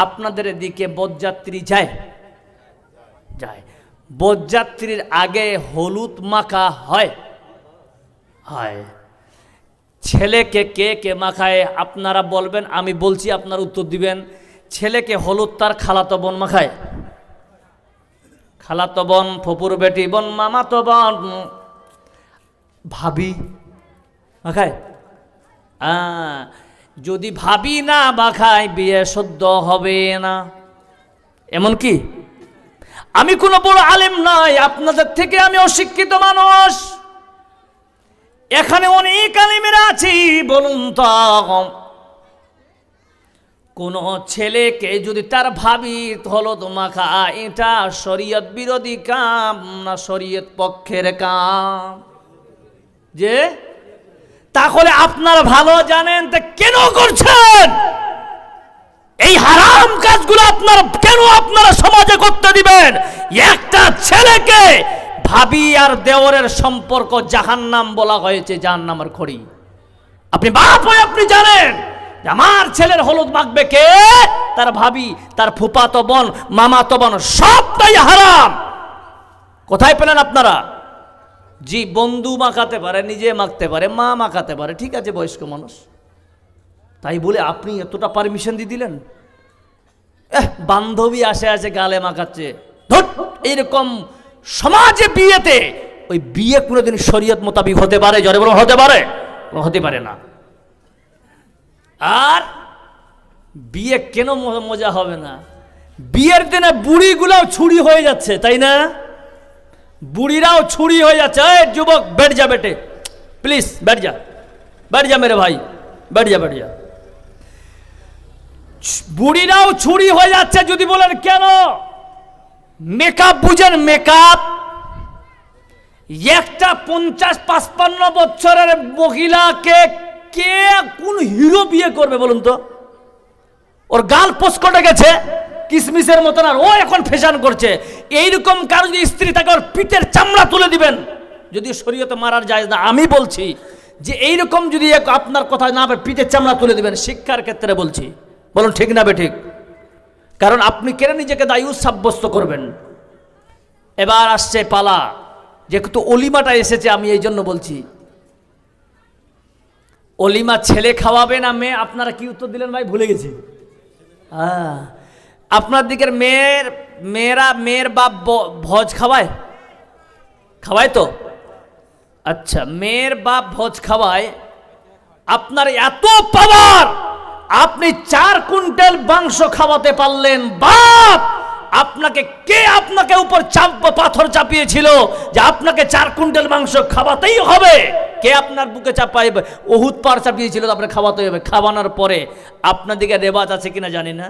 আপনাদের এদিকে বরযাত্রী যায়। যায়। বরযাত্রীর আগে হলুদ মাখা হয়। হয়। ছেলেকে কে কে মাখায় আপনারা বলবেন আমি বলছি আপনার উত্তর দিবেন। ছেলেকে হলুদ তার খালাতো বোন মাখায়। খালাতো বোন ফুপুর বেটি বোন মামাতো বোন ভাবি মাখায়। আ, যদি ভাবি না মাখায় বিয়ে সদ্য হবে না। এমন কি? আমি কোনো বড় আলেম নাই, আপনাদের থেকে আমি অশিক্ষিত মানুষ। এখানে অনেক আলিমেরা আছি, বলুন তো। কোন ছেলেকে যদি তার ভাবি হলদ মাখা এটা শরীয়ত বিরোধী কাম না শরীয়ত পক্ষের কাম? যে তাহলে আপনারা ভালো জানেন তা কেন করছেন? এই হারাম কাজগুলো আপনারা কেন আপনারা সমাজে করতে দিবেন? একটা ছেলেকে ভাবি আর দেওরের সম্পর্ক জাহান্নাম বলা হয়েছে, জাহান্নামের খড়ি। আপনি বাপ হয়ে আপনি জানেন আমার ছেলের হলুদ মাখবে কে? তার ভাবি, তার ফুপাতো বোন, মামাতো বোন, সবটাই হারাম। কোথায় পেলেন আপনারা? জি, বন্ধু মাখাতে পারে, নিজে মাখতে পারে, মা মাখাতে পারে, ঠিক আছে, বয়স্ক মানুষ। তাই বলে আপনি এতটা পারমিশন দিয়ে দিলেন? এহ, বান্ধবী আসে আসে গালে মাখাচ্ছে। এইরকম সমাজে বিয়েতে ওই বিয়ে কোনোদিন শরীয়ত মোতাবিক হতে পারে, জরে বড় হতে পারে? হতে পারে না। আর বিয়ে কেন মজা হবে না? বিয়ের দিনে বুড়িগুলাও ছুরি হয়ে যাচ্ছে, তাই না? বুড়িরাও ছুরি হয়ে যাচ্ছে। যুবক বেট যা বেটে। প্লিজ বেট যা। বেট যা মেরে ভাই। বেট যা বেট যা। বুড়িরাও ছুরি হয়ে যাচ্ছে যদি বলেন কেন? মেকআপ বুঝেন মেকআপ একটা পঞ্চাশ, পাঁচপান্ন বছরের মহিলাকে কে কোন হিরো বিয়ে করবে বলুন তো? ওর গাল পোস্কটে গেছে। কিসমিসের মতন আর ও এখন ফ্যাশন করছে। এইরকম কারও যদি স্ত্রী থাকে ওর পিঠের চামড়া তুলে দিবেন, যদি শরীয়তে মারার যায় না, আমি বলছি যে এইরকম যদি আপনার কথা না পিঠের চামড়া তুলে দিবেন, শিক্ষার ক্ষেত্রে বলছি। বলুন, ঠিক না বে ঠিক? কারণ আপনি কেন নিজেকে দায়ী সাব্যস্ত করবেন? এবার আসছে পালা। যেহেতু অলিমাটা এসেছে, আমি এই জন্য বলছি। অলিমা ছেলে খাওয়াবে না মেয়ে, আপনারা কি উত্তর দিলেন ভাই? ভুলে গেছি। হ্যাঁ আপনার দিকের মেয়ের, মেয়েরা, মেয়ের বাপ ভোজ খাওয়ায়? খাওয়ায় তো? আচ্ছা মেয়ের বাপ ভোজ খাওয়ায়, আপনার এত পাওয়ার! আপনি চার কুইন্টাল মাংস খাওয়াতে পারলেন, বাপ! আপনাকে কে আপনাকে উপর চাপ পাথর চাপিয়েছিল যে আপনাকে চার কুইন্টাল মাংস খাওয়াতেই হবে? কে আপনার বুকে চাপাই ওহুদ পার চাপিয়েছিল, তারপরে খাওয়াতে হবে। খাওয়ানোর পরে আপনার দিকে রেবাজ আছে কিনা জানি না।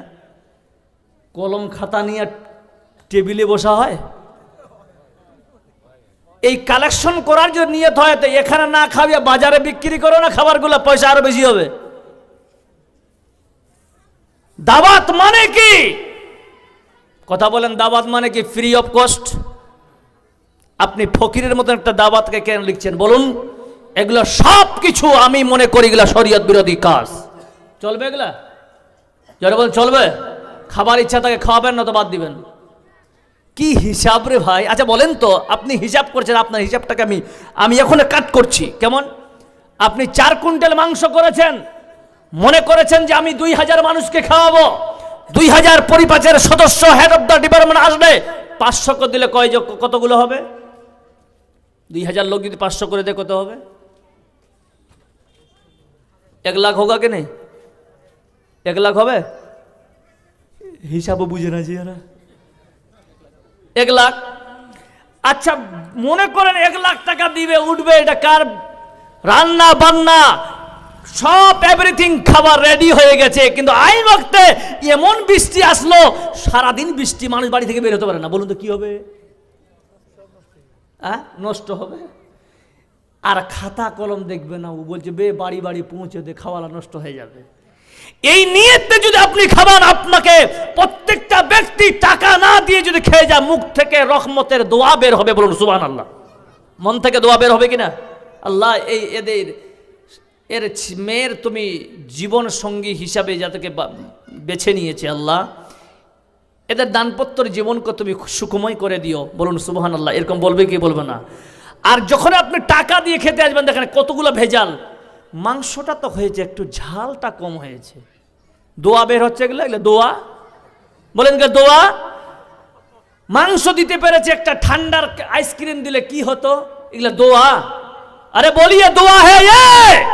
কলম খাতা নিয়ে টেবিলে বসা হয়। এই কালেকশন করার জন্য নিয়ত হয়, তো এখানে না খাওয়া বাজারে বিক্রি করো না, খাবারগুলো পয়সা আরও বেশি হবে। দাবাত মানে কি? কথা বলেন দাবাত মানে কি? ফ্রি অফ কস্ট আপনি ফকিরের মতন একটা দাবাতকে কেন লিখছেন? বলুন, এগুলো সব কিছু আমি মনে করি, এগুলো শরীয়ত বিরোধী কাজ। চলবে এগুলা? যারা বলেন, চলবে? খাবার ইচ্ছা তাকে খাওয়াবেন না তো বাদ দিবেন। কি হিসাব রে ভাই? আচ্ছা বলেন তো, আপনি হিসাব করছেন, আপনার হিসাবটাকে আমি আমি এখন কাট করছি। কেমন? আপনি চার কুইন্টাল মাংস করেছেন, মনে করেছেন যে আমি দুই হাজার মানুষকে খাওয়াবো। দুই হাজার পরিপাচের সদস্য হেড অফ দ্য ডিপার্টমেন্ট আসবে। পাঁচশো করে দিলে কয় কতগুলো হবে? দুই হাজার লোক যদি পাঁচশো করে দেয়, কত হবে? এক লাখ হোক কে নেই। এক লাখ হবে? হিসাবও বুঝে না যে এরা। এক লাখ। আচ্ছা মনে করেন এক লাখ টাকা দিবে, উঠবে, এটা কার রান্না বান্না? সব এভরিথিং খাবার রেডি হয়ে গেছে, কিন্তু আই বক্তে এমন বৃষ্টি আসলো, সারাদিন বৃষ্টি মানুষ বাড়ি থেকে বের হতে পারে না। বলুন তো কি হবে? হ্যাঁ নষ্ট হবে? আর খাতা কলম দেখবে না, ও বলছে, বে, বাড়ি বাড়ি পৌঁছে দে, খাওয়ালা নষ্ট হয়ে যাবে। এই নিয়তে যদি আপনি খাবার, আপনাকে প্রত্যেকটা ব্যক্তি টাকা না দিয়ে যদি খেয়ে যায়, মুখ থেকে রহমতের দোয়া বের হবে বলুন সুবান আল্লাহ মন থেকে দোয়া বের হবে কিনা? আল্লাহ, এই এদের, এর মেয়ের তুমি জীবন সঙ্গী হিসাবে যাদেরকে বেছে নিয়েছে আল্লাহ, এদের দানপত্র জীবনকে তুমি সুখময় করে দিও। বলুন সুবহান আল্লাহ এরকম বলবে কি বলবে না? আর যখন আপনি টাকা দিয়ে খেতে আসবেন, দেখেন কতগুলো ভেজাল। মাংসটা তো হয়েছে, একটু ঝালটা কম হয়েছে। দোয়া বের হচ্ছে এগুলো এগুলো দোয়া? বলেন গে দোয়া? মাংস দিতে পেরেছে একটা ঠান্ডার আইসক্রিম দিলে কি হতো? এগুলো দোয়া? আরে বলিয়ে দোয়া হে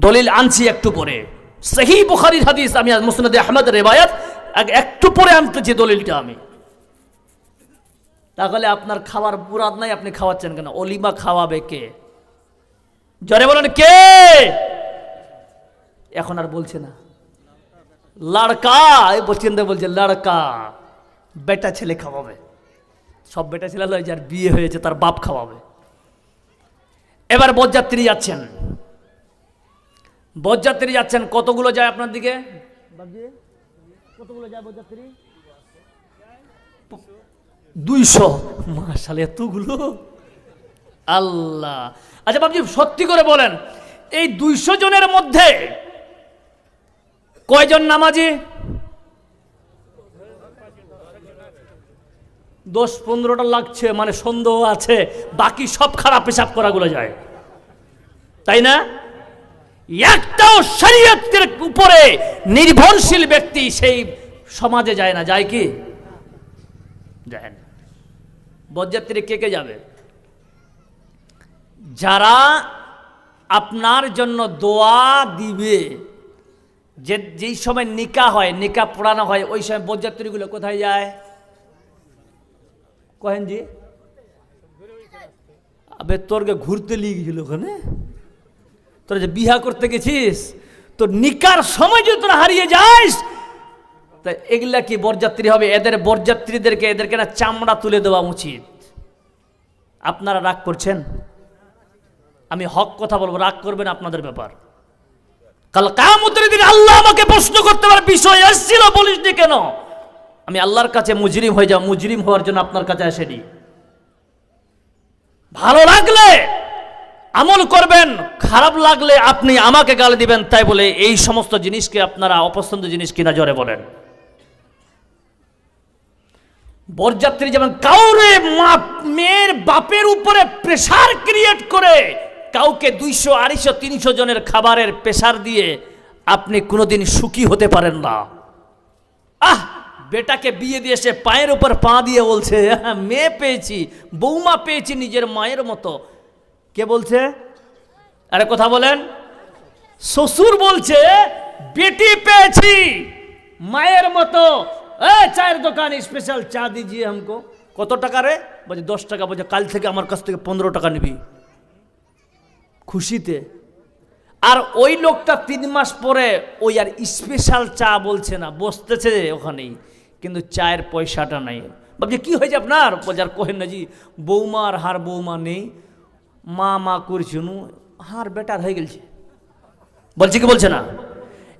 দলিল আনছি একটু পরে। সহি বুখারির হাদিস, আমি আজ মুসনাদে আহমদ রেবায়াত এক- একটু পরে আনতেছি দলিলটা আমি। তাহলে আপনার খাওয়ার মুরাদ নাই, আপনি খাওয়াচ্ছেন কেন? অলিমা খাওয়াবে কে? জরে বলেন কে? এখন আর বলছে না। লড়কা বলছেন বলছে, লড়কা। বেটা ছেলে খাওয়াবে। সব বেটা ছেলে লয়, যার বিয়ে হয়েছে, তার বাপ খাওয়াবে। এবার বরযাত্রী যাচ্ছেন। বরযাত্রী যাচ্ছেন, কতগুলো যায় আপনার দিকে? কতগুলো যায় বরযাত্রী দুইশো। মাসাল এতগুলো? আল্লাহ। আচ্ছা বাবজি, সত্যি করে বলেন, এই দুইশো জনের মধ্যে কয়জন নামাজি? দশ পনেরোটা লাগছে মানে সন্দেহ আছে, বাকি সব খারাপ পেশাব করাগুলো যায়। তাই না? একটাও শরীয়তের উপরে নির্ভরশীল ব্যক্তি সেই সমাজে যায় না, যায় কি? যায় না। বরযাত্রী কে কে যাবে? যারা আপনার জন্য দোয়া দিবে, যে, যেই সময় নিকা হয় নিকা পড়ানো হয়, ওই সময় বরযাত্রীগুলো কোথায় যায়? কহেন জি? আবে তোরকে ঘুরতে নিয়ে গেছিল ওখানে? তোরা যে বিহা করতে গেছিস তো নিকার সময় যদি তোরা হারিয়ে যাস, তা এগুলা কি বরযাত্রী হবে? এদের বরযাত্রীদেরকে, এদেরকে না চামড়া তুলে দেওয়া উচিত। আপনারা রাগ করছেন? আমি হক কথা বলব, রাগ করবেন আপনাদের ব্যাপার। কাল কামতের দিন আল্লাহ আমাকে প্রশ্ন করতে পারে, বিষয় এসেছিল বলিস নি কেন? আমি আল্লাহর কাছে মুজরিম হয়ে যাও, মুজরিম হওয়ার জন্য আপনার কাছে আসেনি। ভালো লাগলে আমল করবেন, খারাপ লাগলে আপনি আমাকে গালি দিবেন, তাই বলে এই সমস্ত জিনিসকে আপনারা অপছন্দ জিনিস কিনা জোরে বলেন। বরযাত্রী যেমন কাউরে মেয়ের বাপের উপরে প্রেশার ক্রিয়েট করে কাউকে দুইশো, আড়াইশো, তিনশো জনের খাবারের পেশার দিয়ে আপনি কোনোদিন সুখী হতে পারেন না। আহ! বেটাকে বিয়ে দিয়ে সে পায়ের উপর পা দিয়ে বলছে মেয়ে পেয়েছি, বৌমা পেয়েছি নিজের মায়ের মতো। কে বলছে? আরে কথা বলেন। শ্বশুর বলছে, বেটি পেয়েছি, মায়ের মতো। চায়ের দোকান স্পেশাল চা দিজিয়ে আমকো কত টাকা রে? বলছে, দশ টাকা। বলছে, কাল থেকে আমার কাছ থেকে পনেরো টাকা নিবি। খুশিতে। আর ওই লোকটা তিন মাস পরে ওই আর স্পেশাল চা বলছে না, বসতেছে ওখানেই, কিন্তু চায়ের পয়সাটা নাই। ভাবছি, কি হয়েছে আপনার? বলছে কহেন না জি, বৌমা আর হার বৌমা নেই, মা মা করছিল হার বেটার হয়ে গেছে বলছে কি বলছে না?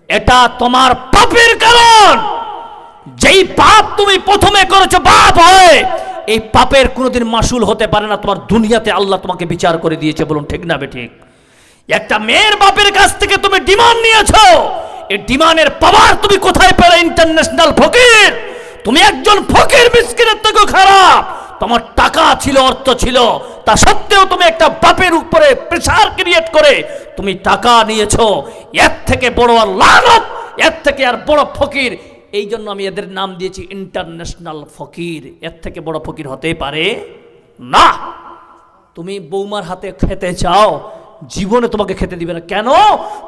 এটা তোমার পাপের কারণ। যেই পাপ তুমি প্রথমে করেছ পাপ হয়, এই পাপের কোনোদিন মাসুল হতে পারে না, তোমার দুনিয়াতে আল্লাহ তোমাকে বিচার করে দিয়েছে, বলুন ঠিক না বে ঠিক? একটা মেয়ের বাপের কাছ থেকে তুমি ডিমান্ড নিয়েছো। এই ডিমান্ডের পাওয়ার তুমি কোথায় পেলে, ইন্টারন্যাশনাল ফকির? তুমি একজন ফকির মিসকিনের থেকেও খারাপ। তোমার টাকা ছিল, অর্থ ছিল। তা সত্ত্বেও তুমি একটা বাপের উপরে প্রেসার ক্রিয়েট করে তুমি টাকা নিয়েছো। এর থেকে বড় আর লানত, এর থেকে আর বড় ফকির। এই জন্য আমি এদের নাম দিয়েছি ইন্টারন্যাশনাল ফকির। এর থেকে বড় ফকির হতে পারে না। তুমি বৌমার হাতে খেতে চাও জীবনে তোমাকে খেতে দিবে না। কেন?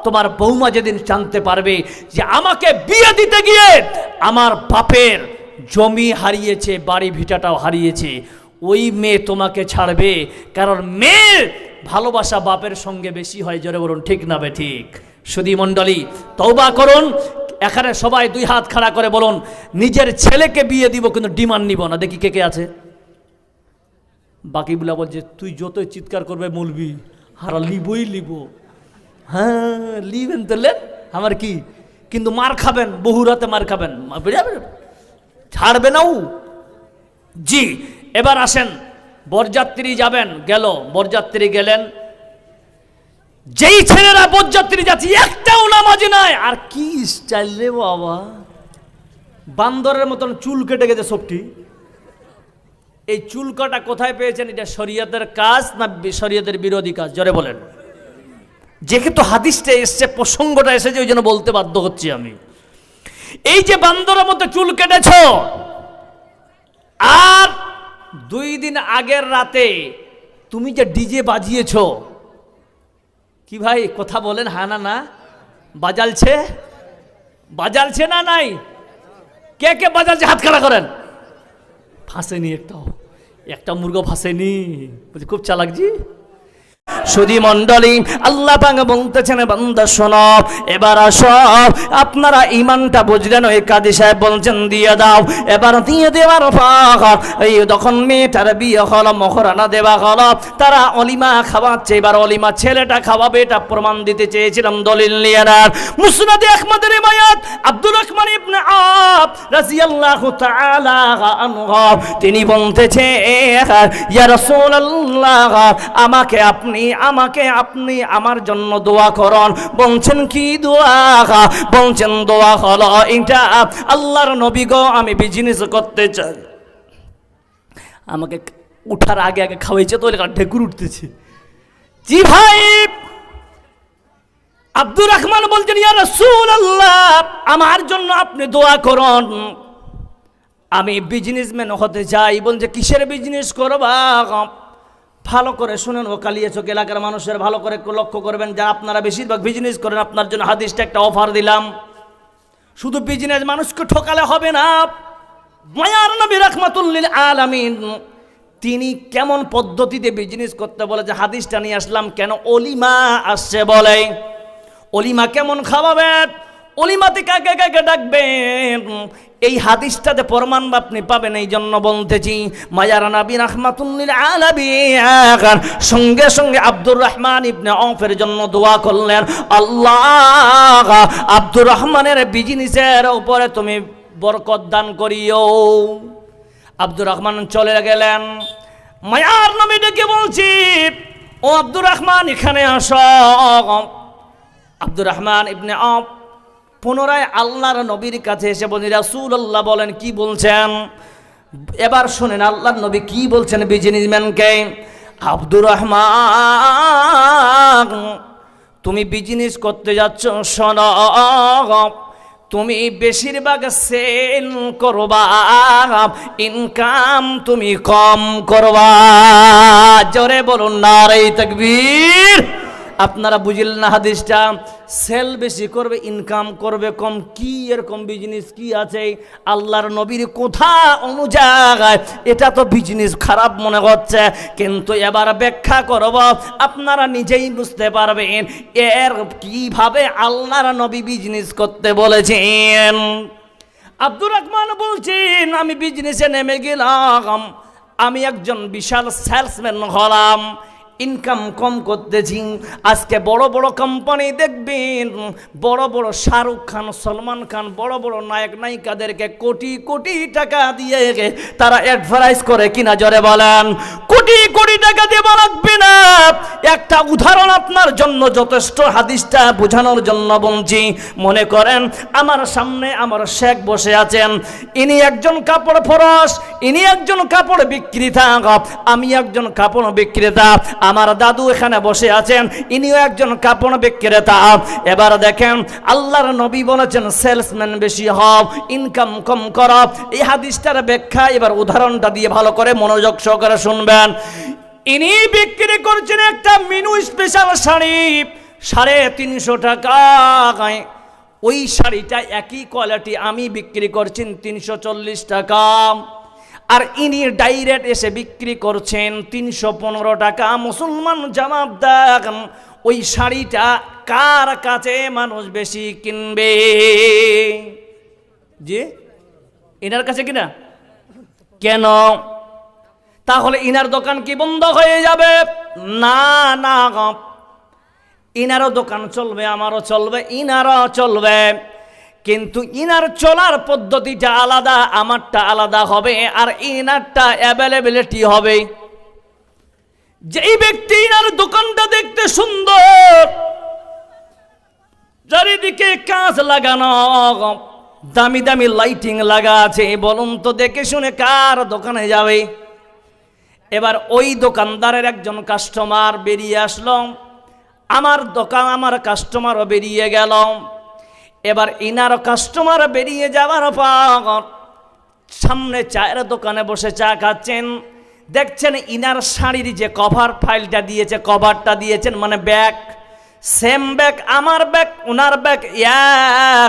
তোমার বৌমা যেদিন জানতে পারবে যে আমাকে বিয়ে দিতে গিয়ে আমার বাপের জমি হারিয়েছে, বাড়ি ভিটাটাও হারিয়েছে, ওই মেয়ে তোমাকে ছাড়বে। কারণ মেয়ের ভালোবাসা বাপের সঙ্গে বেশি হয়, জোরে বলুন, ঠিক না বে ঠিক? সুদী মণ্ডলী তৌবা করুন। এখানে সবাই দুই হাত খাড়া করে বলুন, নিজের ছেলেকে বিয়ে দিব কিন্তু ডিমান্ড নিব না। দেখি কে কে আছে। বাকিগুলা বলছে, তুই যতই চিৎকার করবে মলবি হারা লিবই লিব। হ্যাঁ লিবেন তো লেন আমার কি? কিন্তু মার খাবেন, বহু রাতে মার খাবেন। ছাড়বে না জি, এবার আসেন। বরযাত্রী যাবেন, গেল। বরযাত্রী গেলেন। যেই ছেলেরা বরযাত্রী যাচ্ছে, একটাও নামাজি নাই। আর কি স্টাইল রে বাবা। বান্দরের মতন চুল কেটে গেছে সবটি। এই চুল কাটা কোথায় পেয়েছেন? এটা শরীয়তের কাজ না শরীয়তের বিরোধী কাজ? জোরে বলেন। যেহেতু হাদিসটা এসছে, প্রসঙ্গটা এসেছে, ওই জন্য বলতে বাধ্য হচ্ছি আমি। এই যে বান্দরের মতো চুল কেটেছ, আর দুই দিন আগের রাতে তুমি যে ডিজে বাজিয়েছ, কি ভাই, কথা বলেন হ্যাঁ না না? বাজালছে? বাজালছে না নাই? কে কে বাজালছে? হাত খাড়া করেন। ফাঁসেনি একটাও একটা মুরগো ফাঁসেনি বলছি, খুব চালাক জি। সুধী মন্ডলী আল্লাহ পাক বলতেছেন, বান্দা শোনো, এবার আসো। আপনারা ইমানটা বুঝলেন, ওই কাজী সাহেব বলছেন, দিয়ে দাও। এবার দিয়ে দেওয়ার পর, এই তখন মেয়েটার বিয়ে হলো, মহরানা দেওয়া হলো, তারা অলিমা খাওয়াচ্ছে। এবার অলিমা ছেলেটা খাওয়াবে, এটা প্রমাণ দিতে চেয়েছিলাম দলিল নিয়ে মুসনাদে আহমদের রহমান ইবনে তিনি বলতেছে আমাকে আপনি আমাকে আপনি আমার জন্য দোয়া করুন। বলছেন, কি দোয়া? বলছেন, দোয়া হলো এটা, আল্লাহর নবী গো, আমি বিজনেস করতে চাই। আমাকে উঠার আগে আগে খাওয়াইছে তো ঢেকুর উঠতেছে। জি ভাই! আব্দুর রহমান বলছেন, ইয়া রাসূলুল্লাহ, আমার জন্য আপনি দোয়া করুন। আমি বিজনেসম্যান হতে চাই। বলছে, কিসের বিজনেস করবা? ভালো করে শুনেন ও কালিয়া চোখ এলাকার মানুষের ভালো করে লক্ষ্য করবেন যা আপনারা বেশিরভাগ বিজনেস করেন, আপনার জন্য হাদিসটা একটা অফার দিলাম। শুধু বিজনেস মানুষকে ঠকালে হবে না। মায়ার নবী রহমাতুল্লিল আলামিন, তিনি কেমন পদ্ধতিতে বিজনেস করতে বলে যে হাদিসটা নিয়ে আসলাম, কেন অলিমা আসছে বলে। অলিমা কেমন খাওয়াবেন অলিমাতে কাকে কাকে ডাকবেন? এই হাদিসটাতে প্রমাণ আপনি পাবেন, এই জন্য বলতেছি, মায়ার নাবি রহমাতুল্লিল আলাবি সঙ্গে সঙ্গে আব্দুর রহমান ইবনে অফের জন্য দোয়া করলেন, আল্লাহ আব্দুর রহমানের বিজনেসের উপরে তুমি বরকত দান করিও। আব্দুর রহমান চলে গেলেন, মায়ার নামে ডেকে বলছি, ও আব্দুর রহমান, এখানে আস। আব্দুর রহমান ইবনে অফ পুনরায় আল্লাহর নবীর কাছে এসে বলি রাসুল আল্লাহ বলেন, কি বলছেন? এবার শোনেন, আল্লাহর নবী কি বলছেন বিজনেসম্যানকে? আব্দুর রহমান, তুমি বিজনেস করতে যাচ্ছ, শোন, তুমি বেশিরভাগ সেল করবা, ইনকাম তুমি কম করবা। জোরে বলুন না রে তকবীর। আপনারা বুঝলেন না হাদিসটা? সেল বেশি করবে ইনকাম করবে, কম কি এরকম বিজনেস কি আছে? আল্লাহর নবীর কোথা অনুযায়ী এটা তো বিজনেস খারাপ মনে হচ্ছে। কিন্তু এবার ব্যাখ্যা করব, আপনারা নিজেই বুঝতে পারবেন এর কীভাবে আল্লাহর নবী বিজনেস করতে বলেছেন। আব্দুর রহমান বলছেন, আমি বিজনেসে নেমে গেলাম, আমি একজন বিশাল সেলসম্যান হলাম। ইনকাম কম করতেছি। আজকে বড় বড় কোম্পানি দেখবেন, বড় বড় শাহরুখ খান, সলমান খান, বড় বড় নায়ক, নায়িকাদেরকে কোটি কোটি টাকা দিয়ে তারা অ্যাডভার্টাইজ করে কিনা, জরে বলেন। কোটি কোটি টাকা দেওয়া লাগবে না। একটা উদাহরণ আপনার জন্য যথেষ্ট, হাদিসটা বোঝানোর জন্য বলছি। মনে করেন, আমার সামনে আমার শেখ বসে আছেন। ইনি একজন কাপড় ফরস, ইনি একজন কাপড় বিক্রেতা। আমি একজন কাপড় বিক্রেতা, আমার দাদু এখানে বসে আছেন, ইনিও একজন কাপড় বিক্রেতা। এবার দেখেন, আল্লাহর নবী বলেছেন, সেলসম্যান বেশি হও, ইনকাম কম কর। এই হাদিসটার ব্যাখ্যা, এবার উদাহরণটা দিয়ে ভালো করে মনোযোগ সহকারে শুনবেন। ইনি বিক্রি করছেন একটা মিনু স্পেশাল শাড়ি, সাড়ে তিনশো টাকা। ওই শাড়িটা একই কোয়ালিটি আমি বিক্রি করছি তিনশো চল্লিশ টাকা। আর ইনি ডাইরেক্ট এসে বিক্রি করছেন তিনশো পনেরো টাকা। মুসলমান জবাব দেন ওই শাড়িটা কার কাছে মানুষ বেশি কিনবে? জি? এনার কাছে কিনা? কেন? তাহলে ইনার দোকান কি বন্ধ হয়ে যাবে? না না। ইনারও দোকান চলবে, আমারও চলবে, ইনারও চলবে। কিন্তু ইনার চলার পদ্ধতিটা আলাদা, আমারটা আলাদা হবে, আর ইনারটা অ্যাভেলেবিলিটি হবে। যেই ব্যক্তি ইনার দোকানটা দেখতে সুন্দর, চারিদিকে কাঁচ লাগানো, দামি দামি লাইটিং লাগা আছে, বলুন তো দেখে শুনে কার দোকানে যাবে? এবার ওই দোকানদারের একজন কাস্টমার বেরিয়ে আসলো। আমার দোকান, আমার কাস্টমারও বেরিয়ে গেল। এবার ইনারও কাস্টমার বেরিয়ে যাওয়ার পর সামনে চায়ের দোকানে বসে চা খাচ্ছেন। দেখছেন ইনার শাড়ির যে কভার ফাইলটা দিয়েছে কভারটা দিয়েছেন মানে ব্যাগ সেম ব্যাগ আমার ব্যাগ ওনার ব্যাগ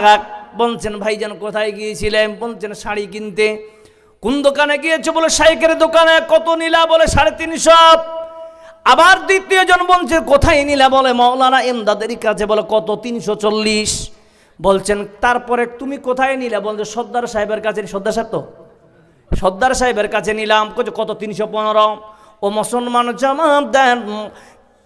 এক। বলছেন, ভাইজান, কোথায় গিয়েছিলেন? বলছেন, শাড়ি কিনতে। কোন দোকানে গিয়েছে বলে সাইকের দোকানে কত নিলা বলে? সাড়ে তিনশো। আবার দ্বিতীয় জন বলছে, কোথায় নিলা বলে? মৌলানা এমদাদেরই কাছে বলে, কত? তিনশো চল্লিশ। বলছেন, তারপরে তুমি কোথায় নিলা? বলছে, সর্দার সাহেবের কাছে সর্দার সাহেব তো? সর্দার সাহেবের কাছে নিলাম। কত? তিনশো পনেরো। ও মুসলমান জবাব দেন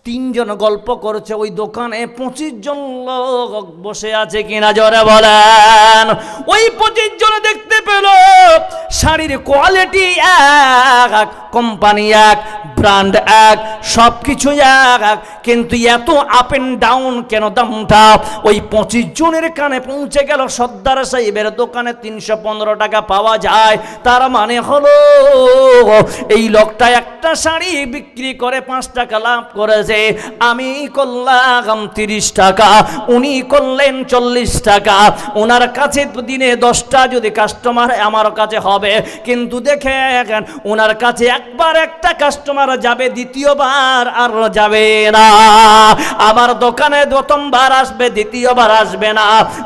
তিনজন গল্প করছে ওই দোকানে, পঁচিশ জন লোক বসে আছে কিনা জরে বলেন। ওই পঁচিশ জন দেখতে পেল, শাড়ির কোয়ালিটি এক, কোম্পানি এক ব্র্যান্ড এক সব কিছু এক, কিন্তু এত আপ এন্ড ডাউন কেন দামটা? ওই পঁচিশ জনের কানে পৌঁছে গেল সর্দার সাহেবের দোকানে তিনশো পনেরো টাকা পাওয়া যায়। তার মানে হলো, এই লোকটা একটা শাড়ি বিক্রি করে পাঁচ টাকা লাভ করেছে। আমি করলাম তিরিশ টাকা, উনি করলেন চল্লিশ টাকা। ওনার কাছে দিনে দশটা যদি কাস্টমার আমার কাছে হবে, কিন্তু দেখে ওনার কাছে একবার একটা কাস্টমার যাবে দ্বিতীয়বার আর যাবে না। আমার দোকানে প্রথমবার আসবে, দ্বিতীয়বার আসবে না।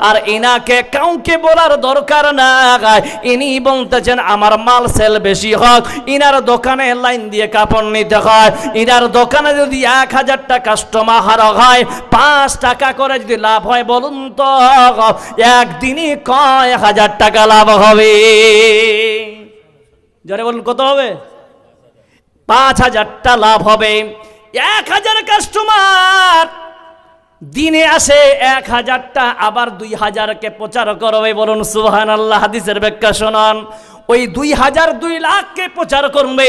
আর ইনাকে কাউকে বলার দরকার না ইনি বলতেছেন, আমার মাল সেল বেশি হোক। ইনার দোকানে লাইন দিয়ে কাপড় নিতে হয়। ইনার দোকানে যদি এক হাজারটা কাস্টমার হারা হয়, পাঁচ টাকা করে যদি লাভ হয়, বলুন তো, একদিনই কয় হাজার টাকা লাভ হবে? জরে বলুন, কত হবে? পাঁচ হাজারটা লাভ হবে। এক হাজার কাস্টমার দিনে আসে এক হাজারটা, আবার দুই হাজারকে প্রচার করবে বলুন সুহান আল্লাহ হাদিসের ব্যাখ্যা শোনান। ওই দুই হাজার দুই লাখকে প্রচার করবে।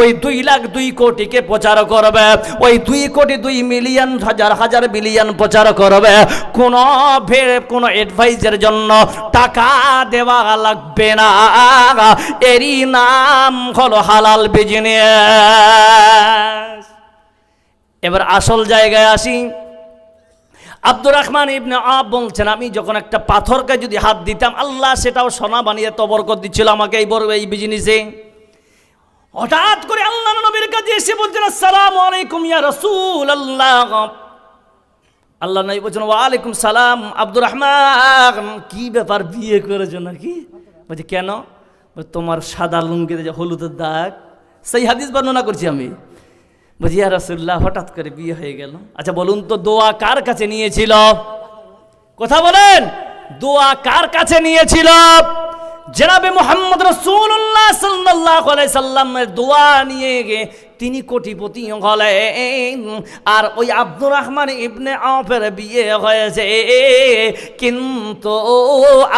ওই দুই লাখ দুই কোটিকে প্রচার করবে। ওই দুই কোটি দুই মিলিয়ন, হাজার হাজার বিলিয়ন প্রচার করবে। কোনো ভেড়, কোনো অ্যাডভাইজের জন্য টাকা দেওয়া লাগবে না। এরই নাম হলো হালাল বিজনেস এবার আসল জায়গায় আসি। আব্দুর রহমান ইবনে আব বলছেন, আমি যখন একটা পাথরকে যদি হাত দিতাম, আল্লাহ সেটাও সোনা বানিয়ে তবরকত দিচ্ছিল আমাকে এই বড় এই বিজনেসে হঠাৎ করে আল্লাহ নবীর কাছে এসে বলছেন, আসসালামু আলাইকুম ইয়া রাসূল আল্লাহ আল্লাহ নবী বলছেন, ওয়ালাইকুম সালাম, আব্দুর রহমান। কি ব্যাপার, বিয়ে করেছ নাকি? বলছে, কেন? তোমার সাদা লুঙ্গিতে যে হলুদের দাগ। সেই হাদিস বর্ণনা করছি আমি। বলছি রসুল্লাহ হঠাৎ করে বিয়ে হয়ে গেল। আচ্ছা বলুন তো, দোয়া কার কাছে নিয়েছিল? কথা বলেন! দোয়া কার কাছে নিয়েছিল? জনাবে মোহাম্মদ রসুল্লাহ আলাইহি সাল্লামের দোয়া নিয়ে গে, তিনি কোটিপতি হলেন। আর ওই আব্দুর রহমান ইবনে আফের বিয়ে হয়েছে, কিন্তু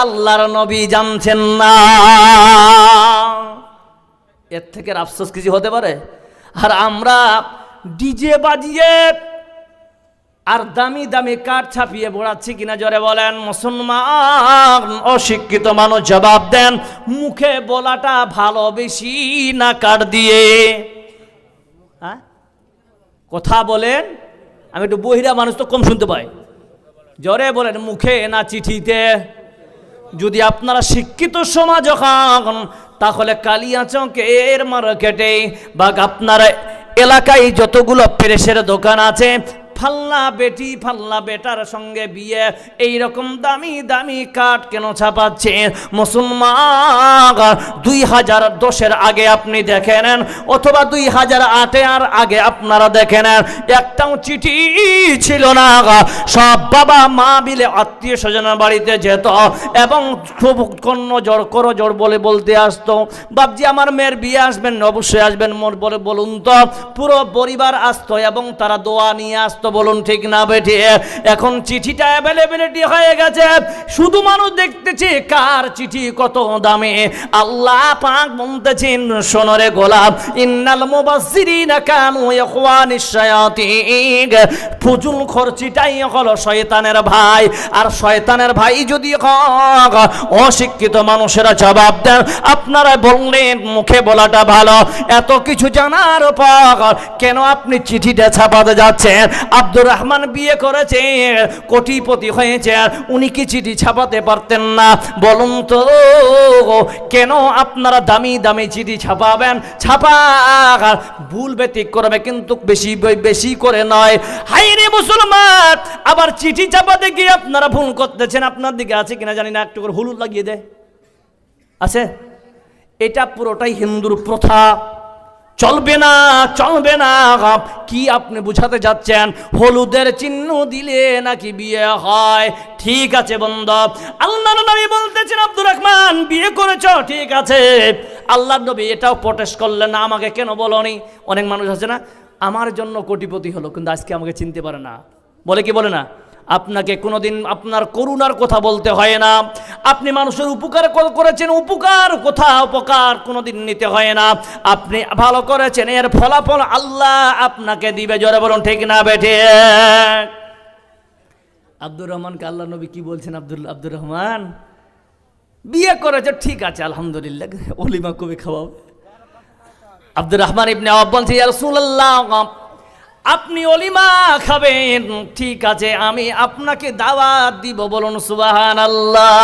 আল্লাহর নবী জানছেন না। এর থেকে আফসোস কিছু হতে পারে? আর আমরা ডিজে বাজিয়ে আর দামি দামি কাঠ ছাপিয়ে বোড়াচ্ছি কিনা জোরে বলেন, মুসলমান অশিক্ষিত মানুষ জবাব দেন, মুখে বলাটা ভালো বেশি না কাঠ দিয়ে? হ্যাঁ কথা বলেন, আমি একটু বহিরা মানুষ তো কম শুনতে পাই। জোরে বলেন, মুখে না চিঠিতে? যদি আপনারা শিক্ষিত সমাজ হন তাহলে কালিয়াচকের মার্কেটে বা আপনার এলাকায় যতগুলো প্রেসের দোকান আছে ফাল্লা বেটি, ফাল্লা বেটার সঙ্গে বিয়ে। এই রকম দামি দামি কাঠ কেন ছাপাচ্ছে? মুসলমান, দুই হাজার দশের আগে আপনি দেখে নেন, অথবা দুই হাজার আটে আর আগে আপনারা দেখে নেন। একটাও চিঠি ছিল না, সব বাবা, মা বিলে আত্মীয় স্বজনের বাড়িতে যেত এবং খুব কন্য জোর করো জোর বলে বলতে আসতো। বাবজি আমার মেয়ের বিয়ে আসবেন অবশ্যই আসবেন, মোর বলে বলুন তো। পুরো পরিবার আসতো এবং তারা দোয়া নিয়ে আসতো। বলুন ঠিক না বেঠে। এখন চিঠিটা অ্যাভেলেবিলিটি হয়ে গেছে। শুধু মানুষ দেখতেছে কার চিঠি কত দামে। আল্লাহ পাক বলতেছেন সোনরে গোলাপ ইন্নাল মুবাসসিরিনা কানু ইখওয়ানিশ শায়াতিন। ফুজুল খরচিটাই হলো শয়তানের ভাই। আর শয়তানের ভাই যদি হোক, অশিক্ষিত মানুষেরা জবাব দেন। আপনারা বললেন, মুখে বলাটা ভালো। এত কিছু জানার পর কেন আপনি চিঠিটা ছাপাতে যাচ্ছেন? আব্দুর রহমান বিয়ে করেছে, কোটিপতি হয়েছে, আর উনি কি চিঠি ছাপাতে পারতেন না? বলুন তো, কেন আপনারা দামি দামি চিঠি ছাপাবেন? ছাপা ভুল ব্যতিক করবে কিন্তু বেশি বেশি করে নয়। হাই রে মুসলমান, আবার চিঠি ছাপাতে গিয়ে আপনারা ভুল করতেছেন, আপনার দিকে আছে কিনা জানি না, একটু করে হলুদ লাগিয়ে দেয় আছে? এটা পুরোটাই হিন্দুর প্রথা। চলবে না চলবে না কি আপনি বুঝাতে যাচ্ছেন? হলুদের চিহ্ন দিলে নাকি বিয়ে হয়? ঠিক আছে বন্ধ। আল্লাহ নবী বলতেছেন, আব্দুর রহমান, বিয়ে করেছ? ঠিক আছে। আল্লাহ নবী এটাও প্রটেস্ট করলেন, না, আমাকে কেন বলনি? অনেক মানুষ আছে না, আমার জন্য কোটিপতি হলো, কিন্তু আজকে আমাকে চিনতে পারে না। বলে কি বলে না? আপনাকে কোনোদিন আপনার করুণার কথা বলতে হয় না। আপনি মানুষের উপকার করেছেন, উপকার কোথা উপকার কোনোদিন নিতে হয় না। আপনি ভালো করেছেন, এর ফলাফল আল্লাহ আপনাকে দিবে, জোরে বলুন, ঠিক না বেঠে আব্দুর রহমানকে আল্লাহ নবী কি বলছেন আব্দুল আব্দুর রহমান? বিয়ে করেছে, ঠিক আছে, আলহামদুলিল্লাহ। অলিমা কবি খাওয়াবে আব্দুর রহমান ইবনে বলছে, ইয়া রাসূলুল্লাহ আপনি অলিমা খাবেন। ঠিক আছে, আমি আপনাকে দাওয়াত দিব, বলুন সুবাহান আল্লাহ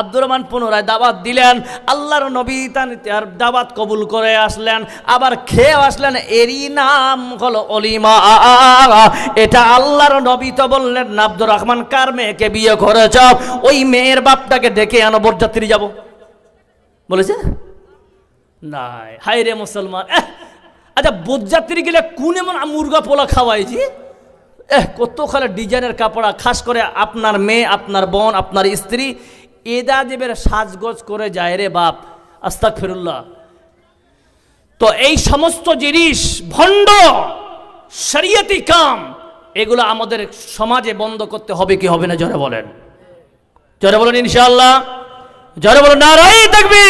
আব্দুর রহমান পুনরায় দাওয়াত দিলেন, আল্লাহর নবী তার দাওয়াত কবুল করে আসলেন, আবার খেয়ে আসলেন, এরই নাম হলো অলিমা। এটা আল্লাহর নবী তো বললেন না, আব্দুর রহমান, কার মেয়েকে বিয়ে করেছ? ওই মেয়ের বাপটাকে ডেকে আনো, বরযাত্রী যাব। বলেছে? নাই হাই রে মুসলমান আচ্ছা বোধযাত্রী গেলে কোন এমন মুরগা পোলা খাওয়াইছি এহ, কত খালে ডিজাইনের কাপড়া, খাস করে আপনার মেয়ে, আপনার বোন, আপনার স্ত্রী, এদা দেবের সাজগোজ করে যায় রে বাপ আস্তাক ফিরুল্লাহ তো এই সমস্ত জিনিস, ভণ্ড, শরিয়তি কাম, এগুলো আমাদের সমাজে বন্ধ করতে হবে কি হবে না, জরে বলেন। জরে বলেন ইনশাআল্লাহ। জরে বলেন নারাই থাকবে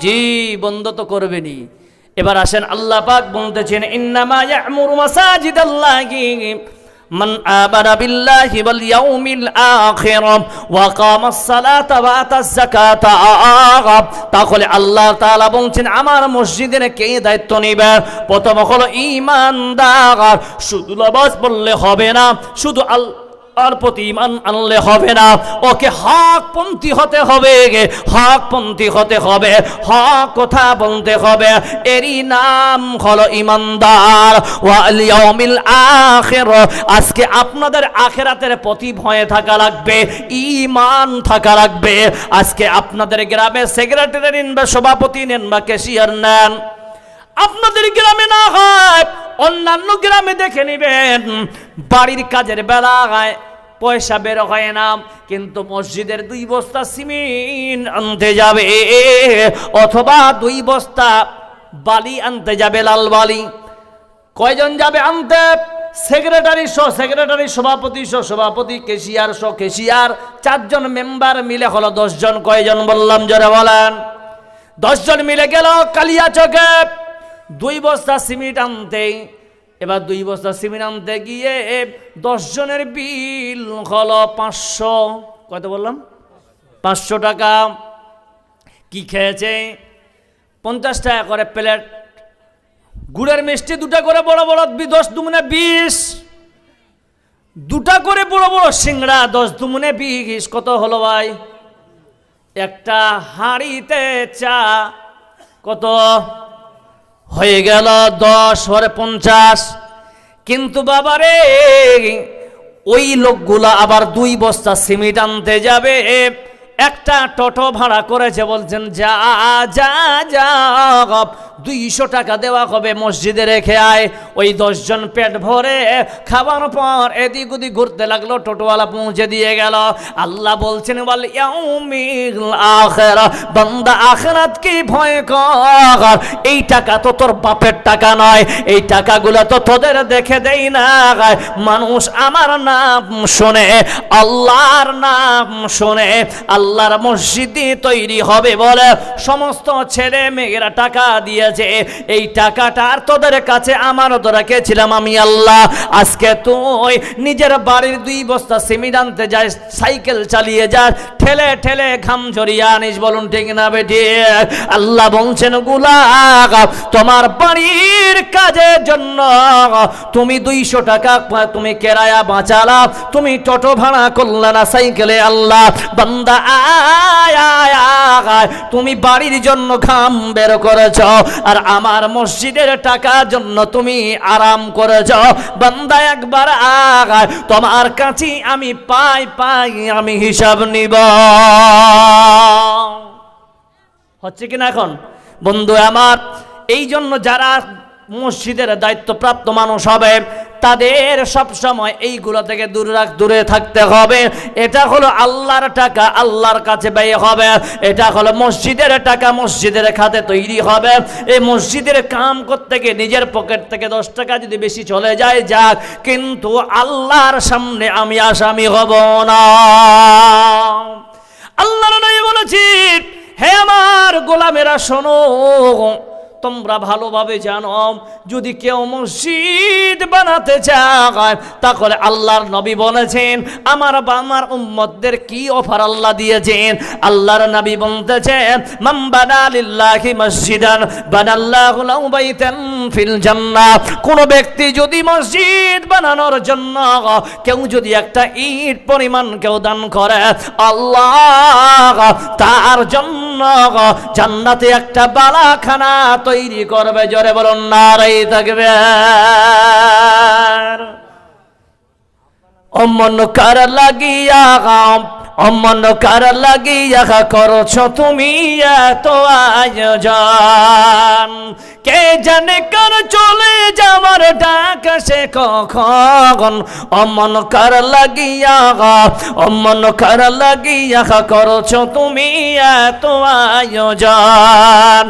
জি, বন্ধ তো করবেনি এবার আসেন আল্লাহ পাক বলতেছেন ইন্নামা ইয়ামুরু মাসাজিদাল্লাহি من آمن بالله واليوم الآخر وقام الصلاة وآتى الزكاة তাহলে আল্লাহ তাআলা বলছেন আমার মসজিদের কে দায়িত্ব নেবে প্রথম হলো ঈমানদার শুধু নামাজ পড়লে হবে না শুধু আল্লাহ আর প্রতি ইমান আনলে হবে না। ওকে হক পন্থী হতে হবে হক পন্থী হতে হবে, হক কথা বলতে হবে। এরই নাম হলো ইমানদার। ওয়াল ইয়াউমিল আখির। আজকে আপনাদের আখেরাতের প্রতি ভয়ে থাকা লাগবে ইমান থাকা লাগবে। আজকে আপনাদের গ্রামে সেক্রেটারি নেন বা সভাপতি নেন বা ক্যাশিয়ার নেন। আপনাদের গ্রামে না হয়, অন্যান্য গ্রামে দেখে নেবেন, বাড়ির কাজের বেলায় পয়সা বের হয় না, কিন্তু মসজিদের দুই বস্তা সিমেন্ট আনতে যাবে, অথবা দুই বস্তা বালি আনতে যাবে, লাল বালি। কয়জন যাবে আনতে? সেক্রেটারি সহ সেক্রেটারি, সভাপতি সহ সভাপতি, কেশিয়ার সহ কেশিয়ার, চারজন মেম্বার মিলে হলো দশজন, কয়জন বললাম, জোরে বলেন। দশজন মিলে গেল কালিয়া চকে দুই বস্তা সিমেন্ট আনতে। এবার দুই বস্তা সিমেন্ট আনতে গিয়ে দশ জনের বিল হলো পাঁচশো। কত বললাম? পাঁচশো টাকা। কি খেয়েছে? পঞ্চাশ টাকা করে প্লেট। গুড়ের মিষ্টি দুটা করে বড় বড় দশ দুমনে বিশ। দুটা করে বড় বড় সিংড়া দশ দুমনে বিশ। কত হলো ভাই? একটা হাঁড়িতে চা। কত? হয়ে গেল দশ, হরে পঞ্চাশ। কিন্তু বাবারে, ওই লোকগুলা আবার দুই বস্তা সিমেন্ট আনতে যাবে। একটা টোটো ভাড়া করেছে, বলছেন, যা যা যা দুইশো টাকা দেওয়া হবে মসজিদে রেখে আয়। ওই দশজন পেট ভরে খাওয়ার পর এদিক ওদিক ঘুরতে লাগল, টোটোওয়ালা পৌঁছে দিয়ে গেল। আল্লাহ বলছেন বল আখিরা, বান্দা আখিরাত কি ভয় কর। এই টাকা তো তোর বাপের টাকা নয়, এই টাকাগুলো তো তোদের দেখে দেই না। মানুষ আমার নাম শোনে, আল্লাহর নাম শোনে, আল্লাহর মসজিদই তৈরি হবে বলে সমস্ত ছেলে মেয়েরা টাকা দিয়েছে এই টাকাটা আর তোদের কাছে আমার তো রেখেছিলাম আমি আল্লাহ আজকে তুই নিজের বাড়ির দুই বস্তা সিমেন্ট আনতে যাস সাইকেল চালিয়ে যাস ঠেলে ঠেলে ঘাম ঝরিয়ে আনিস বলুন ঠিক না বেটি আল্লাহ বলছেনগুলা তোমার বাড়ির কাজের জন্য তুমি দুইশো টাকা তুমি কেরায়া বাঁচালা তুমি টোটো ভাড়া করলে না সাইকেলে আল্লাহ বান্দা আয় তুমি বাড়ির জন্য ঘাম বের করেছ আর আমার মসজিদের টাকার জন্য তুমি আরাম করেছ বান্দা একবার আগায়, তোমার কাছে আমি পাই পাই আমি হিসাব নিব। হচ্ছে কিনা এখন? বন্ধু আমার এই জন্য যারা মসজিদের দায়িত্বপ্রাপ্ত মানুষ হবে। তাদের সব সময় এইগুলো থেকে দূরে রাখ, দূরে থাকতে হবে। এটা হলো আল্লাহর টাকা, আল্লাহর কাছে ব্যয় হবে। এটা হলো মসজিদের টাকা, মসজিদের খাতে তৈরি হবে। এই মসজিদের কাম করতে গিয়ে নিজের পকেট থেকে দশ টাকা যদি বেশি চলে যায়, যাক, কিন্তু আল্লাহর সামনে আমি আসামি হব না। আল্লাহর বলেছি হে আমার গোলামেরা শোনো। তোমরা ভালোভাবে জানো, যদি কেউ মসজিদ বানাতে চায়, তাহলে আল্লাহর নবী বলেছেন, আমার আমার উম্মতদের কি অফার আল্লাহ দিয়েছেন? আল্লাহর নবী বলতেছেন লিল্লাহি মসজিদান, বানাল্লাহু লাহু বাইতান ফিল জান্নাহ। কোন ব্যক্তি যদি মসজিদ বানানোর জন্য কেউ যদি একটা ইট পরিমাণ কেউ দান করে, আল্লাহ তার জন্য জান্নাতে একটা বালাখানা তৈরি করবে জোরে বলুন নারাই থাকবে। অমন কার লাগিয়া অমন কার লাগিয়া করছ তুমি এত আয়োজন। কে জানে কার চলে যাওয়ার ডাক সে কখন? অমন কার লাগিয়া অমন কার লাগিয়া করছ তুমি এত আয়োজন।